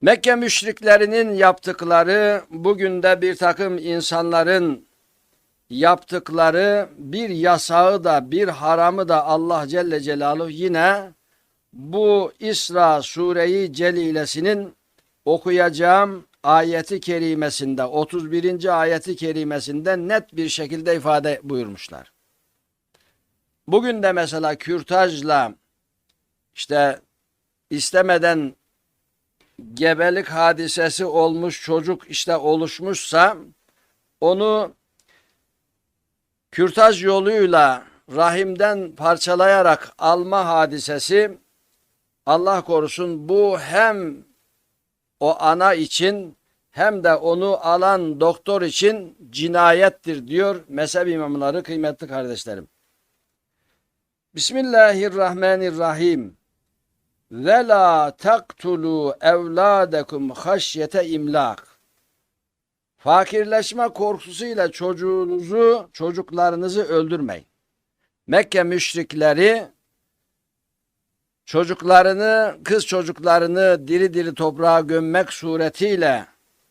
Mekke müşriklerinin yaptıkları, bugün de bir takım insanların yaptıkları bir yasağı da bir haramı da Allah Celle Celaluhu yine bu İsra sureyi celilesinin okuyacağım ayeti kerimesinde 31. ayeti kerimesinde net bir şekilde ifade buyurmuşlar. Bugün de mesela kürtajla işte istemeden gebelik hadisesi olmuş çocuk işte oluşmuşsa onu kürtaj yoluyla rahimden parçalayarak alma hadisesi Allah korusun bu hem o ana için hem de onu alan doktor için cinayettir diyor mezhep imamları kıymetli kardeşlerim. Bismillahirrahmanirrahim. Ve la taktulu evladekum haşyete imlak. Fakirleşme korkusuyla çocuğunuzu, çocuklarınızı öldürmeyin. Mekke müşrikleri çocuklarını, kız çocuklarını diri diri toprağa gömmek suretiyle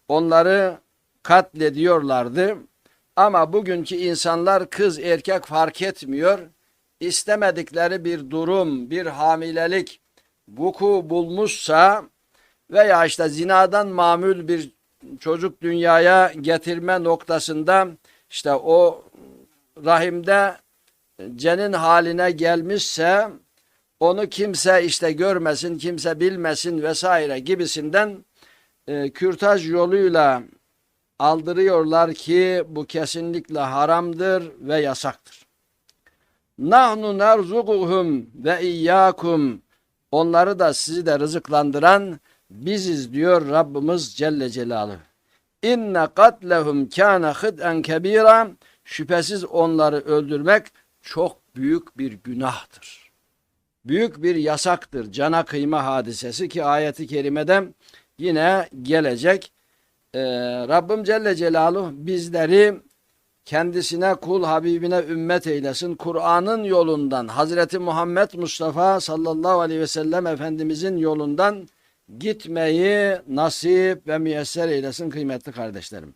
onları katlediyorlardı. Ama bugünkü insanlar kız erkek fark etmiyor. İstemedikleri bir durum, bir hamilelik vuku bulmuşsa veya işte zinadan mamül bir çocuk dünyaya getirme noktasında işte o rahimde cenin haline gelmişse onu kimse işte görmesin, kimse bilmesin vesaire gibisinden e, kürtaj yoluyla aldırıyorlar ki bu kesinlikle haramdır ve yasaktır. Nahnu nerzukuhum ve iyyakum onları da sizi de rızıklandıran biziz diyor Rabbimiz Celle Celaluhu. İnne katlehum kâne hıd'en kebîra şüphesiz onları öldürmek çok büyük bir günahtır. Büyük bir yasaktır. Cana kıyma hadisesi ki ayeti kerimede yine gelecek. Ee, Rabbim Celle Celaluhu bizleri kendisine kul Habibine ümmet eylesin. Kur'an'ın yolundan Hazreti Muhammed Mustafa sallallahu aleyhi ve sellem Efendimizin yolundan gitmeyi nasip ve müyesser eylesin kıymetli kardeşlerim.